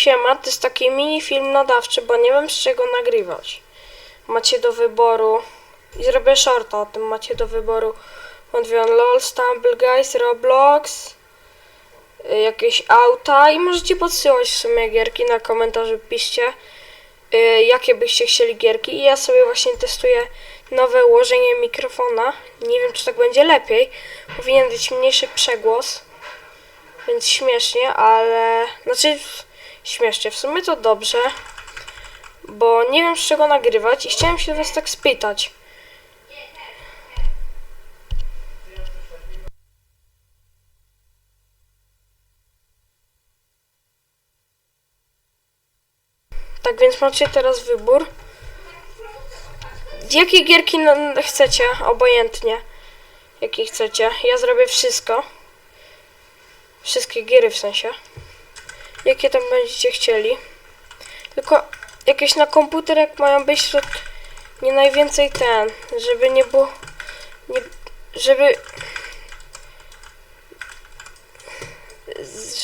Siema, to jest taki mini film nadawczy, bo nie wiem z czego nagrywać. Macie do wyboru i zrobię shorta o tym. Macie do wyboru Modwion LOL, Stumble Guys, Roblox, y, jakieś auta i możecie podsyłać w sumie gierki na komentarze piszcie y, jakie byście chcieli gierki i ja sobie właśnie testuję nowe ułożenie mikrofona. Nie wiem czy tak będzie lepiej. Powinien być mniejszy przegłos. Więc śmiesznie, ale znaczy śmiesznie, w sumie to dobrze. Bo nie wiem z czego nagrywać i chciałem się was tak spytać. Tak więc macie teraz wybór. Jakie gierki chcecie? Obojętnie. Jakie chcecie. Ja zrobię wszystko. Wszystkie giery w sensie. Jakie tam będziecie chcieli. Tylko jakieś na komputer jak mają być, to nie najwięcej ten, żeby nie było, nie, żeby,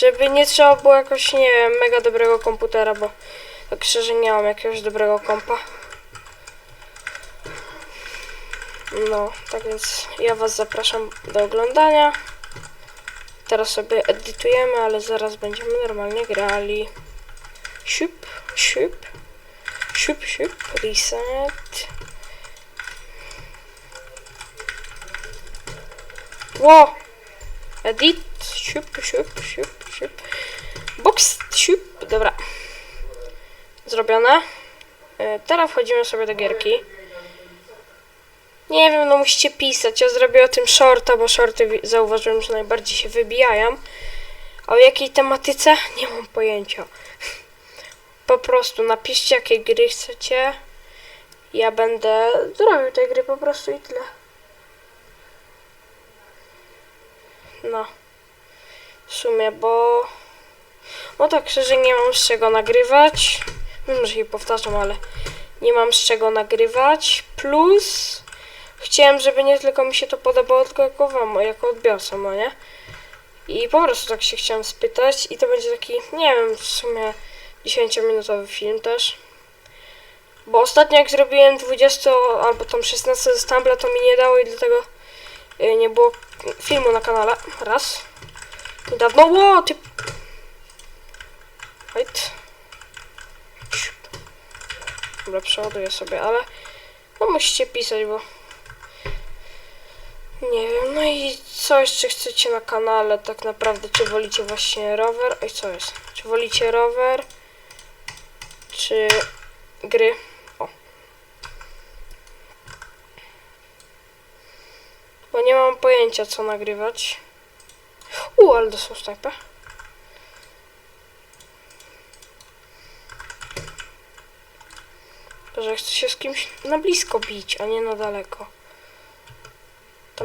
żeby nie trzeba było jakoś, nie wiem, mega dobrego komputera, bo tak szczerze nie mam jakiegoś dobrego kompa. No, tak więc ja was zapraszam do oglądania. Teraz sobie edytujemy, ale zaraz będziemy normalnie grali. Siup, siup, siup, siup, reset. Ło! Edit, siup, siup, siup, siup. Box, siup, dobra. Zrobione. E, Teraz wchodzimy sobie do gierki. Nie wiem, no musicie pisać. Ja zrobię o tym shorta, bo shorty zauważyłem, że najbardziej się wybijają. A o jakiej tematyce? Nie mam pojęcia. Po prostu napiszcie, jakie gry chcecie. Ja będę zrobił te gry po prostu i tyle. No. W sumie, bo... No tak, szczerze nie mam z czego nagrywać. Wiem, że się powtarzam, ale nie mam z czego nagrywać. Plus chciałem, żeby nie tylko mi się to podobało, tylko jako wam, jako odbiorcom, no nie? I po prostu tak się chciałem spytać i to będzie taki, nie wiem, w sumie 10-minutowy film też. Bo ostatnio jak zrobiłem 20 albo tam 16 ze Stumbla, to mi nie dało i dlatego y, nie było filmu na kanale. Raz. Dawno, ło, ty... Wait. Dobra, przeładuję sobie, ale no musicie pisać, bo nie wiem, no i co jeszcze chcecie na kanale tak naprawdę? Czy wolicie właśnie rower? Oj, co jest? Czy wolicie rower? Czy gry? O. Bo nie mam pojęcia co nagrywać. U, ale to są snajpy. Że chcę się z kimś na blisko bić, a nie na daleko.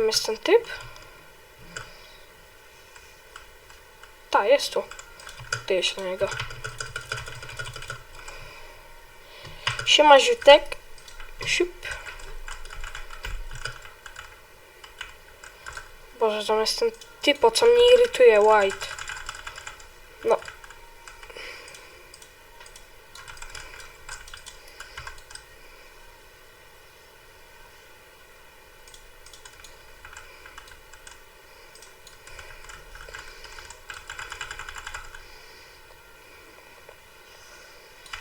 Tam jest ten typ? Ta, jest tu. Ty się na niego. Siema Ziutek. Siup. Boże, tam jest ten typo, co mnie irytuje, White. No.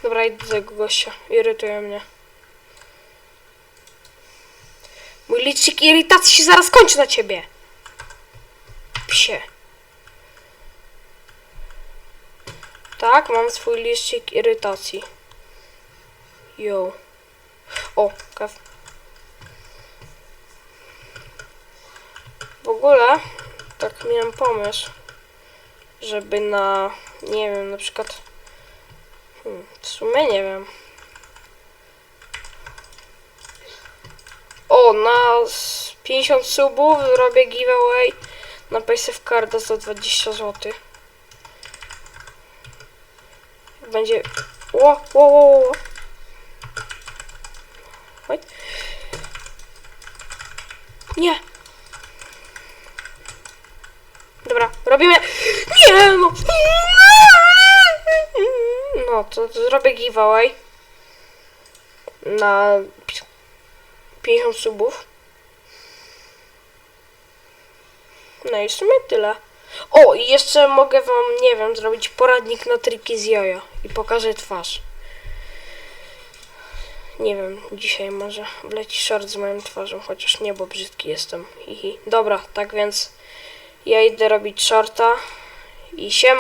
Dobra, idę do tego gościa. Irytuje mnie. Mój licznik irytacji się zaraz kończy na ciebie. Psie. Tak, mam swój licznik irytacji. Yo. O, kaw. W ogóle, tak miałem pomysł, żeby na, nie wiem, na przykład w sumie nie wiem. O, na s- 50 subów robię giveaway na PaySafe Carda za 20 zł. Będzie... Ło, ło, ło, ło. Nie. Dobra, robimy... Nie no! To zrobię giveaway na pi- 50 subów. No i w sumie tyle. O, i jeszcze mogę wam, nie wiem, zrobić poradnik na triki z jojo i pokażę twarz. Nie wiem, dzisiaj może wleci short z moją twarzą, chociaż nie, bo brzydki jestem. Hihi. Dobra, tak więc ja idę robić shorta i siema.